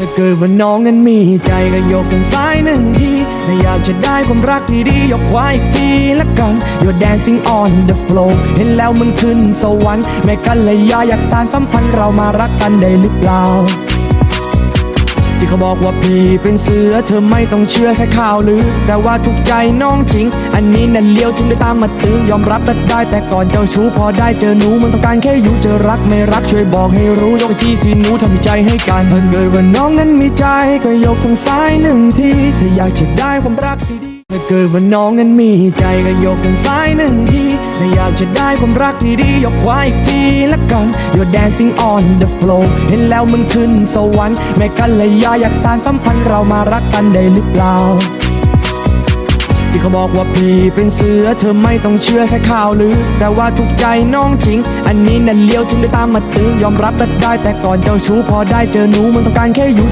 ถ้าเกิดว่าน้องนั้นมีใจก็ยกทางซ้ายหนึ่งทีถ้าอยากจะได้ความรักที่ดียกขวาอีกทีละกัน You're dancing on the floor เห็นแล้วมันขึ้นสวรรค์แม่กันเลยยาอยากสานสัมพันธ์เรามารักกันได้หรือเปล่า ที่เขาบอกว่าพี่เป็นเสือเธอไม่ต้องเชื่อแค่ข่าวลือ แต่ว่าถูกใจน้องจริง อันนี้นั่นเลี้ยวถึงได้ตามมาตื้อยอมรับได้แต่ก่อนเจ้าชู้พอได้เจอหนูมันต้องการแค่อยู่เจอรักไม่รักช่วยบอกให้รู้ยกที่สิหนูทำใจให้กันถ้าเกิดว่าน้องนั้นมีใจก็ยกทางซ้ายหนึ่งทีถ้าอยากจะได้ความรักที่ดีถ้าเกิดว่าน้องนั้นมีใจก็ยกทางซ้ายหนึ่งทีาอยากจะได้ความรักที่ดียกขวาอีกทีละกัน You're dancing on the floor เห็นแล้วมันขึ้นสวรรค์แม่กันเลยยาอยากสานสัมพันธ์เรามารักกันได้หรือเปล่า ที่เขาบอกว่าพี่เป็นเสือเธอไม่ต้องเชื่อแค่ข่าวลือ แต่ว่าถูกใจน้องจริง อันนี้นั่นเลี้ยวถึงได้ตามมาตื้อยอมรับได้แต่ก่อนเจ้าชู้พอได้เจอหนูมันต้องการแค่อยู่